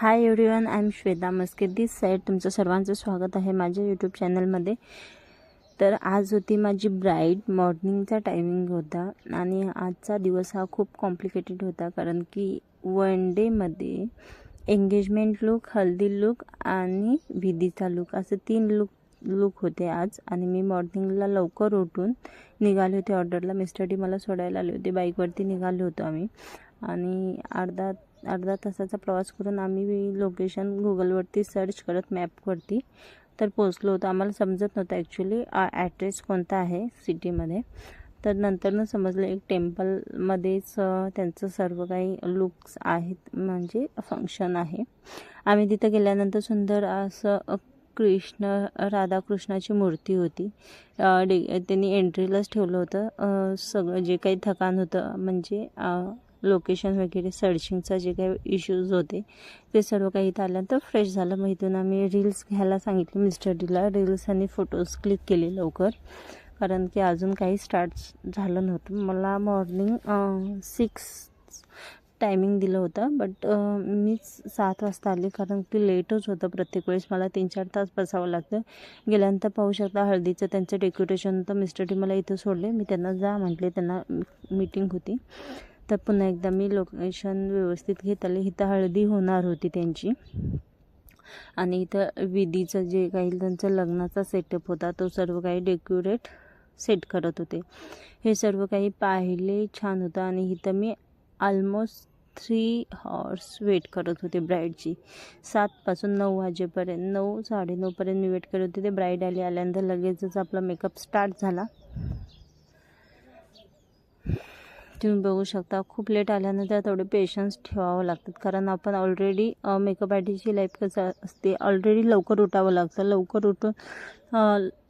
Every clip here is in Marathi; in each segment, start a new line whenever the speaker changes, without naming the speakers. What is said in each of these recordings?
Hi everyone I am Shweta Maske this side तुमचं सर्वांचं स्वागत आहे माझ्या यूट्यूब चॅनलमध्ये तर आज होती माझी ब्राईड मॉर्निंगचा टायमिंग होता आणि आजचा दिवस हा खूप कॉम्प्लिकेटेड होता कारण की वन डेमध्ये एंगेजमेंट लुक हल्दी लुक आणि विधीचा लुक असं तीन लुक लुक होते आज. आणि मी मॉर्निंगला लवकर उठून निघाले होते ऑर्डरला मिस्टर डी मला सोडायला आले होते. बाईकवरती निघालो होतो आम्ही. आणि अर्धा अर्धा तासाचा प्रवास करून आम्ही लोकेशन गुगलवरती सर्च करत मॅपवरती तर पोचलो होतो. आम्हाला समजत नव्हतं ॲक्च्युली ॲड्रेस कोणता आहे सिटीमध्ये तर नंतरनं समजलं एक टेम्पलमध्येच त्यांचं सर्व काही लुक्स आहेत म्हणजे फंक्शन आहे. आम्ही तिथं गेल्यानंतर सुंदर असं कृष्ण राधाकृष्णाची मूर्ती होती. डे त्यांनी एंट्रीलाच ठेवलं होतं. सगळं जे काही थकान होतं म्हणजे लोकेशन वगैरे सर्चिंगचा जे काही इश्यूज होते ते सर्व काही इथं आल्यानंतर फ्रेश झालं. मग इथून आम्ही रील्स घ्यायला सांगितले. मिस्टर डीला रील्स आणि फोटोज क्लिक केले लवकर. कारण की अजून काही स्टार्ट झालं नव्हतं. मला मॉर्निंग सिक्स टायमिंग दिलं होतं. बट मीच सात वाजता आले कारण की लेटच होतं प्रत्येक वेळेस. मला तीन चार तास बसावं लागतं. गेल्यानंतर पाहू शकता हळदीचं त्यांचं डेकोरेशन होतं मिस्टर टी मला इथं सोडले मी त्यांना जा म्हटले. त्यांना मीटिंग होती. तर पुन्हा एकदा मी लोकेशन व्यवस्थित घेत आले इथं हळदी होणार होती त्यांची. आणि इथं विधीचं जे काही त्यांचं लग्नाचा सेटअप होता तो सर्व काही डेकोरेट सेट करत होते. हे सर्व काही पाहिले छान होतं. आणि इथं मी ऑलमोस्ट थ्री हॉर्स वेट करत होते ब्राईडची सातपासून नऊ वाजेपर्यंत नऊ साडेनऊपर्यंत मी वेट करत होते. ब्राईड आली आल्यानंतर लगेचच आपला मेकअप स्टार्ट झाला. तुम्ही बघू शकता खूप लेट आल्यानंतर थोडे पेशन्स ठेवावं लागतात. कारण आपण ऑलरेडी मेकअप आर्टिस्टची लाईफ कसं असते ऑलरेडी लवकर उठावं लागतं. लवकर उठून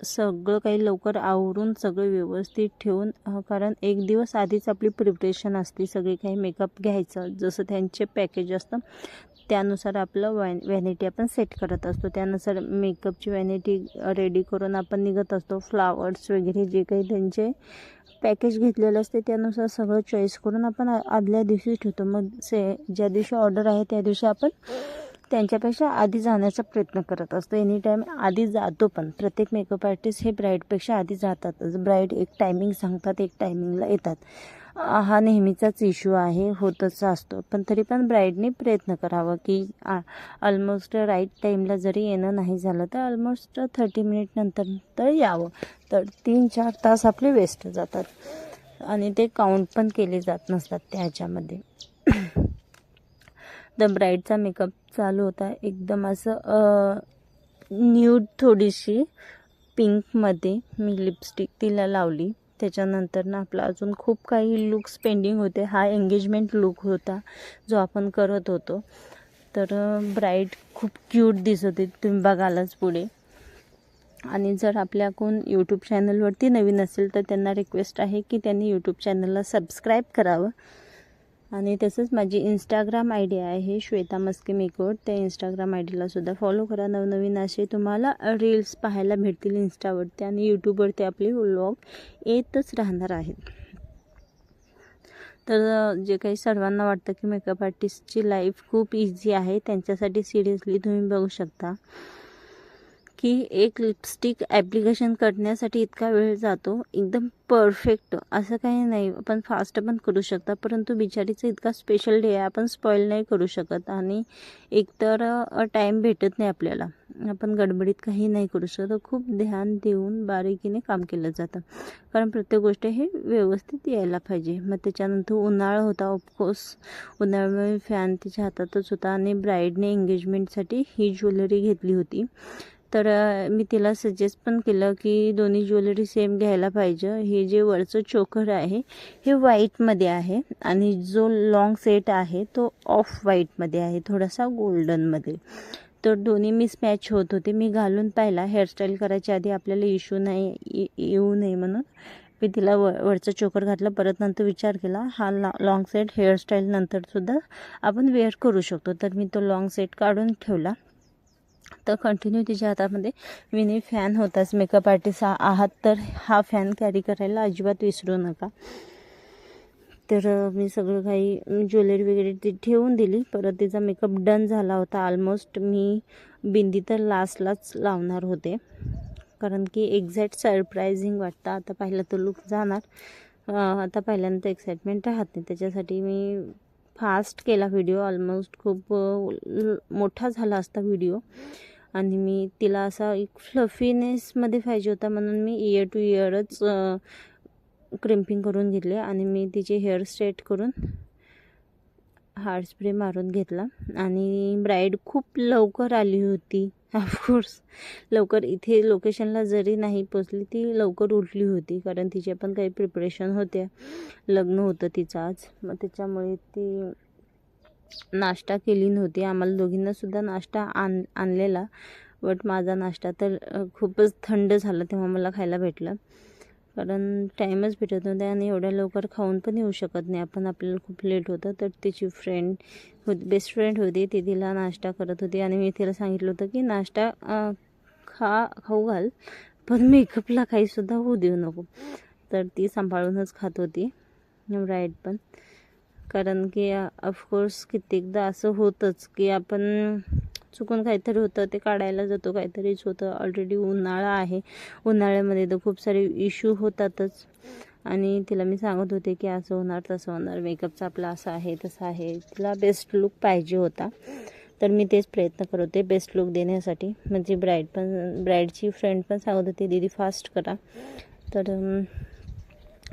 सगळं काही लवकर आवरून सगळं व्यवस्थित ठेवून कारण एक दिवस आधीच आपली प्रिपरेशन असते सगळे काही मेकअप घ्यायचं. जसं त्यांचे पॅकेज असतं त्यानुसार आपलं वॅन व्हॅनिटी आपण सेट करत असतो. त्यानुसार मेकअपची व्हॅनिटी रेडी करून आपण निघत असतो. फ्लावर्स वगैरे जे काही त्यांचे पॅकेज घेतलेलं असते त्यानुसार सगळं चॉईस करून आपण आदल्या दिवशी ठेवतो. मग से ज्या दिवशी ऑर्डर आहे त्या दिवशी आपण त्यांच्यापेक्षा आधी जाण्याचा प्रयत्न करत असतो. एनी टाईम आधी जातो पण प्रत्येक मेकअप आर्टिस्ट हे ब्राईडपेक्षा आधी जातातच ब्राईड एक टायमिंग सांगतात एक टायमिंगला येतात. हा नेहमीचाच इश्यू आहे होतच असतो. पण तरी पण ब्राईडने प्रयत्न करावा की ऑलमोस्ट राईट टाईमला जरी येणं नाही झालं तर ऑलमोस्ट थर्टी मिनिट नंतर तर यावं. तर तीन चार तास आपले वेस्ट जातात. आणि ते काउंट पण केले जात नसतात त्याच्यामध्ये. ह्याच्यामध्ये तर ब्राईडचा मेकअप चालू होता. एकदम असं न्यूड थोडीशी पिंकमध्ये मी लिपस्टिक तिला लावली. त्याच्यानंतर ना आपला अजून खूप काही लुक्स पेंडिंग होते. हा एंगेजमेंट लुक होता जो आपण करत होतो. तर ब्राईड खूप क्यूट दिसत होती. तुम्ही बघालच पुढे. आणि जर आपल्या कोण यूट्यूब चॅनलवरती नवीन असेल तर त्यांना रिक्वेस्ट आहे की त्यांनी यूट्यूब चॅनलला सबस्क्राईब करावं. आणि तसंच माझी इंस्टाग्राम आय डी आहे श्वेता मस्के मेकोट त्या इंस्टाग्राम आय डीलासुद्धा फॉलो करा. नवनवीन असे तुम्हाला रील्स पाहायला भेटतील इंस्टावरती आणि यूट्यूबवरती आपले व्लॉग येतच राहणार आहेत. तर जे काही सर्वांना वाटतं की मेकअप आर्टिस्टची लाईफ खूप इझी आहे त्यांच्यासाठी सिरियसली तुम्ही बघू शकता. की एक लिपस्टिक ॲप्लिकेशन करण्यासाठी इतका वेळ जातो. एकदम परफेक्ट असं काही नाही. आपण फास्ट पण करू शकता. परंतु बिचारीचा इतका स्पेशल डे आहे. आपण स्पॉईल नाही करू शकत. आणि एकतर टाईम भेटत नाही आपल्याला. आपण गडबडीत काही नाही करू शकत. खूप ध्यान देऊन बारीकीने काम केलं जातं. कारण प्रत्येक गोष्ट हे व्यवस्थित यायला पाहिजे. मग त्याच्यानंतर उन्हाळा होता ऑफकोर्स उन्हाळ्यामुळे फॅन तिच्या हातातच होता. आणि ब्राईडने एंगेजमेंटसाठी ही ज्वेलरी घेतली होती. तर मी तिला सजेस्ट पण केलं की दोन्ही ज्वेलरी सेम घ्यायला पाहिजे. हे जे वरचं चोकर आहे हे व्हाईटमध्ये आहे आणि जो लॉंग सेट आहे तो ऑफ व्हाईटमध्ये आहे थोडासा गोल्डनमध्ये तर दोन्ही मिसमॅच होत होते. मी घालून पाहिला. हेअरस्टाईल करायच्या आधी आपल्याला इश्यू नाही ये- येऊ नये म्हणून मी तिला व वरचं चोकर घातलं. परत नंतर विचार केला. हा ला लॉंग सेट हेअरस्टाईल नंतरसुद्धा आपण वेअर करू शकतो. तर मी तो लॉंग सेट काढून ठेवला. तर कंटिन्यू तिच्या हातामध्ये. विनी फॅन होताच. मेकअप आर्टिस्ट आहात तर हा फॅन कॅरी करायला अजिबात विसरू नका. तर मी सगळं काही ज्वेलरी वगैरे ती ठेवून दिली. परत तिचा मेकअप डन झाला होता. ऑलमोस्ट मी बिंदी तर लास्टलाच लावणार होते. कारण की एक्झॅक्ट सरप्रायझिंग वाटतं. आता पाहिलं तर लुक जाणार. आता पहिल्यांदा एक्साइटमेंट राहत नाही. त्याच्यासाठी मी फास्ट केला व्हिडिओ ऑलमोस्ट खूप मोठा झाला असता व्हिडिओ आणि मी तिला असा एक फ्लफीनेसमध्ये पाहिजे होता म्हणून मी इयर टू इयरच क्रिम्पिंग करून घेतले. आणि मी तिचे हेअर स्ट्रेट करून हार्ड स्प्रे मारून घेतला. आणि ब्राईड खूप लवकर आली होती. ऑफकोर्स लवकर इथे लोकेशनला जरी नाही पोचली ती लवकर उठली होती कारण तिच्या पण काही प्रिपरेशन होत्या. लग्न होतं तिचं आज. मग त्याच्यामुळे ती नाश्ता केली नव्हती. आम्हाला दोघींनासुद्धा नाश्ता आण आणलेला. बट माझा नाश्ता तर खूपच थंड झाला तेव्हा मला खायला भेटलं. कारण टाईमच भेटत नव्हता आणि एवढ्या लवकर खाऊन पण येऊ शकत नाही. आपण आपल्याला खूप लेट होतं. तर तिची फ्रेंड होती बेस्ट फ्रेंड होती. ती तिला नाश्ता करत होती. आणि मी तिला सांगितलं होतं की नाश्ता खा खाऊ घाल. पण मेकअपला काहीसुद्धा होऊ देऊ नको. तर ती सांभाळूनच खात होती. राईट पण. कारण की ऑफकोर्स कित्येकदा असं होतंच की आपण चुकून काहीतरी होतं ते काढायला जातो काहीतरीच होतं. ऑलरेडी उन्हाळा आहे. उन्हाळ्यामध्ये तर खूप सारे इश्यू होतातच. आणि तिला मी सांगत होते की असं होणार तसं होणार. मेकअपचा आपला असं आहे तसं आहे. तिला बेस्ट लुक पाहिजे होता. तर मी तेच प्रयत्न करत होते बेस्ट लुक देण्यासाठी. म्हणजे ब्राईड पण ब्राईडची फ्रेंड पण सांगत होती दीदी फास्ट करा. तर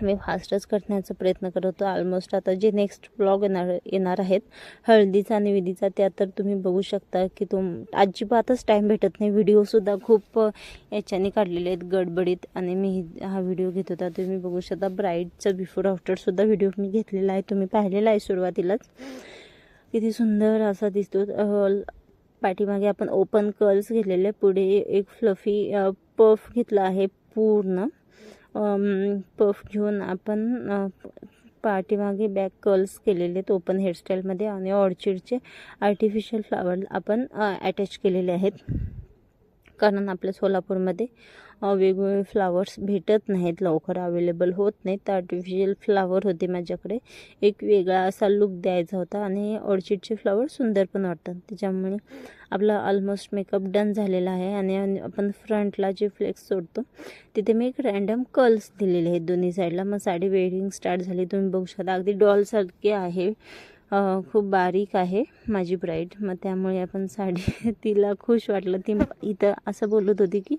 मी फास्टच करण्याचा प्रयत्न करत होतो. ऑलमोस्ट आता जे नेक्स्ट ब्लॉग येणार येणार आहेत हळदीचा आणि विधीचा त्या तर तुम्ही बघू शकता की तुम अजिबातच टाईम भेटत नाही. व्हिडिओसुद्धा खूप याच्याने काढलेले आहेत गडबडीत. आणि मी हा व्हिडिओ घेत होता. तुम्ही बघू शकता ब्राईडचा बिफोर आफ्टरसुद्धा व्हिडिओ मी घेतलेला आहे. तुम्ही पाहिलेला आहे सुरुवातीलाच. किती सुंदर असा दिसतो. पाठीमागे आपण ओपन कर्ल्स घेतलेले. पुढे एक फ्लफी पफ घेतला आहे पूर्ण. पफ घेऊन आपण पाठीमागे बॅक कर्ल्स केलेले आहेत ओपन हेअरस्टाईलमध्ये आणि ऑर्चिडचे आर्टिफिशियल फ्लावर आपण अटॅच केलेले आहेत. कारण आपल्या सोलापूरमध्ये वेगवेगळे फ्लावर्स भेटत नाहीत लवकर अवेलेबल होत नाहीत. तर आर्टिफिशियल फ्लावर होते माझ्याकडे. एक वेगळा असा लुक द्यायचा होता आणि ऑर्चिडचे फ्लावर सुंदर पण वाटतात. त्याच्यामुळे आपला ऑलमोस्ट मेकअप डन झालेला आहे आणि आपण फ्रंटला जे फ्लेक्स सोडतो तिथे मी एक रँडम कर्ल्स दिलेले आहेत दोन्ही साईडला मग साडी वेडिंग स्टार्ट झाली. तुम्ही बघू शकता. अगदी डॉलसारखे आहे. खूप बारीक आहे माझी ब्राईड मग त्यामुळे आपण साडी तिला खुश वाटलं. ती इथं असं बोलत होती की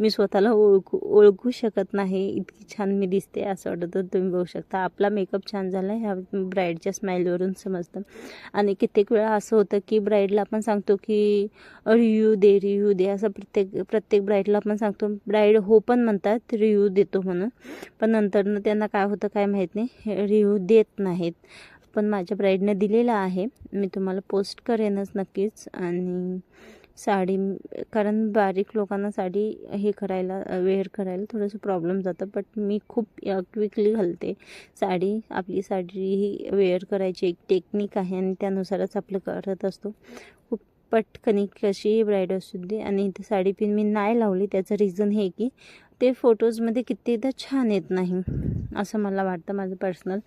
मी स्वतःला ओळखू ओळखू शकत नाही. इतकी छान मी दिसते असं वाटत होतं. तुम्ही बघू शकता. आपला मेकअप छान झाला. ह्या ब्राईडच्या स्माईलवरून समजतं. आणि कित्येक वेळा असं होतं की ब्राईडला आपण सांगतो की रिव्ह्यू दे रिव्ह्यू दे. असं प्रत्येक प्रत्येक ब्राईडला आपण सांगतो. ब्राईड हो पण म्हणतात रिव्ह्यू देतो म्हणून. पण नंतरनं त्यांना काय होतं काय माहीत नाही. रिव्ह्यू देत नाहीत. पण माझ्या ब्राईडनं दिलेला आहे. मी तुम्हाला पोस्ट करेनच नक्कीच. आणि साडी कारण बारीक लोकांना साडी हे करायला वेअर करायला थोडंसं प्रॉब्लेम जातं. बट मी खूप क्विकली घालते. साडी आपली साडी ही वेअर करायची एक टेक्निक आहे आणि त्यानुसारच आपलं करत असतो. खूप पटकनिक कशी ब्राईड असू दे. आणि इथे साडी पिन मी नाही लावली. त्याचं रिझन हे की ते फोटोजमध्ये कितीदा छान येत नाही असं मला वाटतं माझं पर्सनल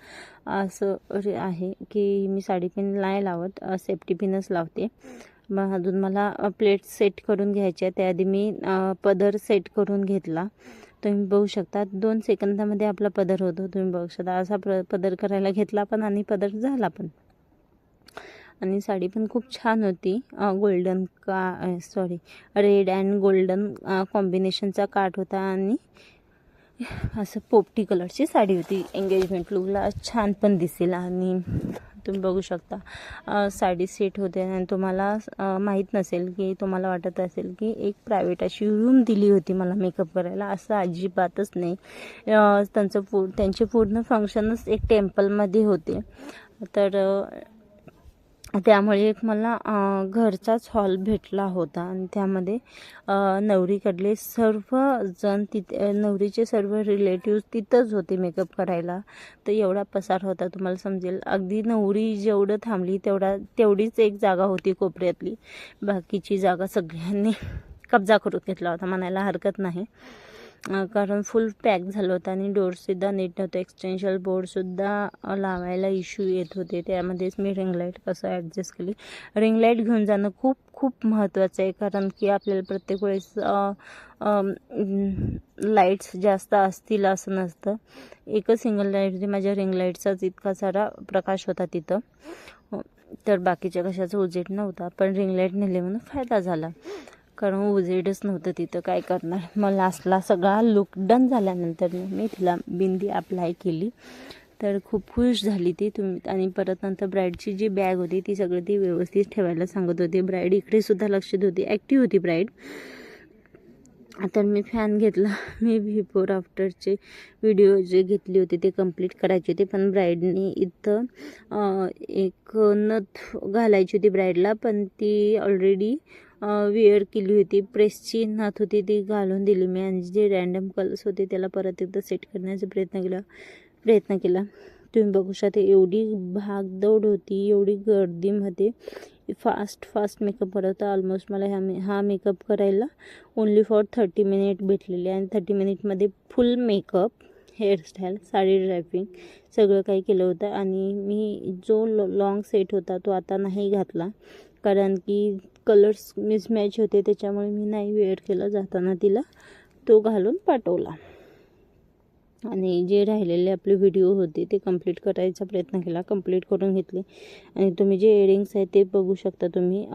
असं आहे की मी साडी पिन नाही लावत सेफ्टी पिनच लावते. मग अजून मला प्लेट सेट करून घ्यायच्या त्याआधी मी पदर सेट करून घेतला. तुम्ही बघू शकता दोन सेकंदामध्ये आपला पदर होतो. तुम्ही बघू शकता असा प्र पदर करायला घेतला पण आणि पदर झाला पण. आणि साडी पण खूप छान होती. गोल्डन का सॉरी रेड अँड गोल्डन कॉम्बिनेशनचा काठ होता आणि असं पोपटी कलरची साडी होती. एंगेजमेंट लुकला छान पण दिसेल आणि तुम्ही बघू शकता. साडी सेट होते आणि तुम्हाला माहीत नसेल की तुम्हाला वाटत असेल की एक प्रायव्हेट अशी रूम दिली होती मला मेकअप करायला. असं अजिबातच नाही. त्यांचं पू त्यांचे पूर्ण फंक्शनच एक टेम्पलमध्ये होते. तर त्यामुळे एक मला घरचाच हॉल भेटला होता. आणि त्यामध्ये नवरीकडले सर्व जण तिथे नवरीचे सर्व रिलेटिव्ह तिथंच होते मेकअप करायला. तर एवढा पसार होता तुम्हाला समजेल. अगदी नवरी जेवढं थांबली तेवढा तेवढीच एक जागा होती कोपऱ्यातली. बाकीची जागा सगळ्यांनी कब्जा करून घेतला होता म्हणायला हरकत नाही. कारण फुल पॅक झालं होतं आणि डोअरसुद्धा नीट नव्हतं. एक्सटेन्शन बोर्डसुद्धा लावायला इश्यू येत होते. त्यामध्येच मी रिंग लाइट कसं ॲडजस्ट केली. रिंग लाइट घेऊन जाणं खूप खूप महत्त्वाचं आहे. कारण की आपल्याला प्रत्येक वेळेस लाईट्स जास्त असतील असं नसतं. एकच सिंगल लाइट होती. माझ्या रिंग लाईटचाच इतका सारा प्रकाश होता तिथं. तर बाकीच्या कशाचा उजेड नव्हता. पण रिंग लाइट नेले म्हणून फायदा झाला. कारण उजेडच नव्हतं तिथं काय करणार. मग लास्टला सगळा लुक डन झाल्यानंतर मी तिला बिंदी अप्लाय केली. तर खूप खुश झाली ती तुम्ही. आणि परत नंतर ब्राईडची जी बॅग होती ती सगळं ती व्यवस्थित ठेवायला सांगत होती. ब्राईड इकडे सुद्धा लक्ष होती. ॲक्टिव्ह होती ब्राईड तर मी फॅन घेतला. मी बिफोर आफ्टरचे व्हिडिओ जे घेतले होते ते कंप्लीट करायचे होते. पण ब्राईडने इथं एक नथ घालायची होती ब्राईडला पण ती ऑलरेडी वेअर केली होती. प्रेसची नथ होती ती घालून दिली. मी आणि जे रॅन्डम कलर्स होते त्याला परत एकदा सेट करण्याचा प्रयत्न केला. प्रयत्न केला. तुम्ही बघू शकता एवढी भागदौड होती एवढी गर्दीमध्ये फास्ट फास्ट मेकअप करत होता. ऑलमोस्ट मला ह्या मे हा मेकअप करायला ओन्ली फॉर थर्टी मिनिट भेटलेले. आणि thirty मिनिटमध्ये full makeup hairstyle sari draping सगळं काही केलं होतं. आणि मी जो लॉ लॉंग सेट होता तो आता नाही घातला. कारण की कलर्स मिसमॅच होते त्याच्यामुळे मी नाही वेअर केला जाताना तिला. तो घालून पाठवला. आणि जे राहिलेले आपले व्हिडिओ होते ते कंप्लीट करायचा प्रयत्न केला. कंप्लीट करून घेतले. आणि तुम्ही जे इयरिंग्स आहेत ते बघू शकता तुम्ही.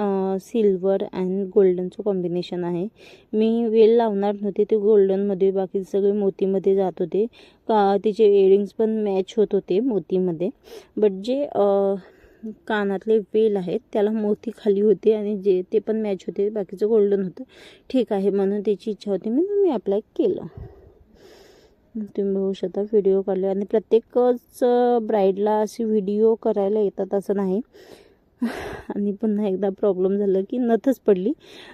सिल्वर अँड गोल्डनचं कॉम्बिनेशन आहे. मी वेल लावणार नव्हते ते गोल्डनमध्ये बाकी सगळे मोतीमध्ये जात होते. का तिचे इयरिंग्स पण मॅच होत होते मोतीमध्ये. बट जे कानातले वेल आहेत त्याला मोती खाली होते आणि जे ते पण मॅच होते बाकीचं गोल्डन होतं. ठीक आहे म्हणून त्याची इच्छा होती म्हणून मी अप्लाय केलं. तुम्ही बघू शकता व्हिडिओ काढले. आणि प्रत्येकच ब्राईडला असे व्हिडिओ करायला येतात असं नाही. आणि पुन्हा एकदा प्रॉब्लेम झाला की नथच पडली.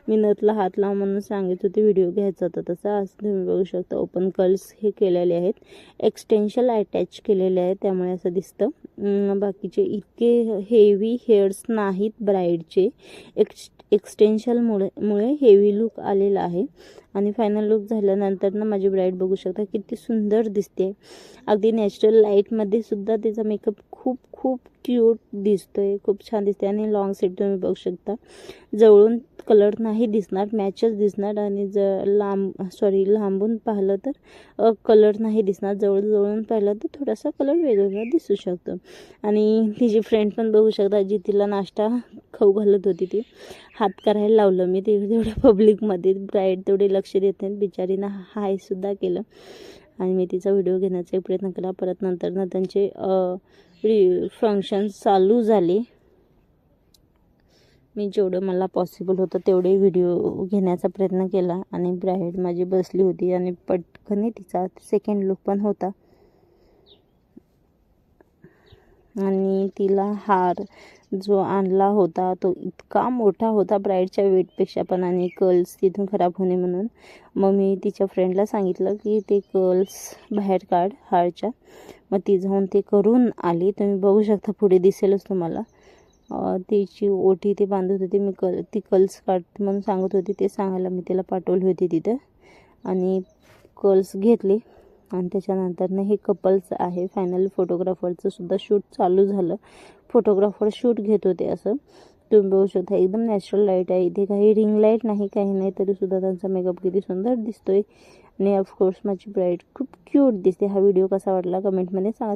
मी नथला हात लाव म्हणून सांगित होते व्हिडिओ घ्यायचा होता तसा असं तुम्ही बघू शकता. ओपन कर्ल्स हे केलेले आहेत. एक्सटेन्शन अटॅच केलेले आहे त्यामुळे असं दिसतं. बाकीचे इतके हेवी हेअर्स नाहीत ब्राईडचे एक्स एक्सटेन्शनमुळे मुळे हेवी लुक आलेला आहे. आणि फायनल लुक झाल्यानंतर ना माझी ब्राईड बघू शकता किती सुंदर दिसते. अगदी नॅचरल लाईटमध्ये सुद्धा तिचा मेकअप खूप खूप क्यूट दिसतोय खूप छान दिसते आणि लॉंग सेट तुम्ही बघू शकता. जवळून कलर नाही दिसणार मॅचच दिसणार आणि ज लांब सॉरी लांबून पाहिलं तर कलर नाही दिसणार. जवळ जवळून पाहिलं तर थोडासा कलर वेगवेगळा दिसू शकतो. आणि तिची फ्रेंड पण बघू शकता जी तिला नाश्ता खाऊ घालत होती ती. हात करायला लावलं मी ते तेवढ्या पब्लिकमध्ये ब्राईड तेवढे लक्ष देत. नाहीत बिचारीनं हायसुद्धा केलं. आणि मी तिचा व्हिडिओ घेण्याचा प्रयत्न केला. परत नंतर ना त्यांचे फंक्शन चालू झाले. मी जेवढं मला पॉसिबल होतं तेवढे व्हिडिओ घेण्याचा प्रयत्न केला आणि ब्राईड माझी बसली होती आणि पटकनही तिचा सेकंड लुक पण होता. आणि तिला हार जो आणला होता तो इतका मोठा होता ब्राईडच्या वेटपेक्षा पण आणि कर्ल्स तिथून खराब होणे म्हणून. मग मी तिच्या फ्रेंडला सांगितलं की ते कर्ल्स बाहेर काढ हारच्या. मग ती जाऊन ते करून आली. तुम्ही बघू शकता पुढे दिसेलच तुम्हाला. तिची ओटी ते बांधत होती. मी कल ती कर्ल्स काढते म्हणून सांगत होती. ते सांगायला मी तिला पाठवली होती तिथं. आणि कर्ल्स घेतले. आणि त्याच्यानंतरनं हे कपल्स आहे फायनल फोटोग्राफरचं सुद्धा शूट चालू झालं. फोटोग्राफर शूट घेत होते असं. तुम्ही बघू शकता एकदम नॅचरल लाइट आहे. इथे काही रिंग लाइट नाही काही नाही तरी सुद्धा त्यांचा मेकअप किती सुंदर दिसतोय. आणि ऑफकोर्स माझी ब्राईट खूप क्यूट दिसते. हा व्हिडिओ कसा वाटला कमेंटमध्ये सांगा.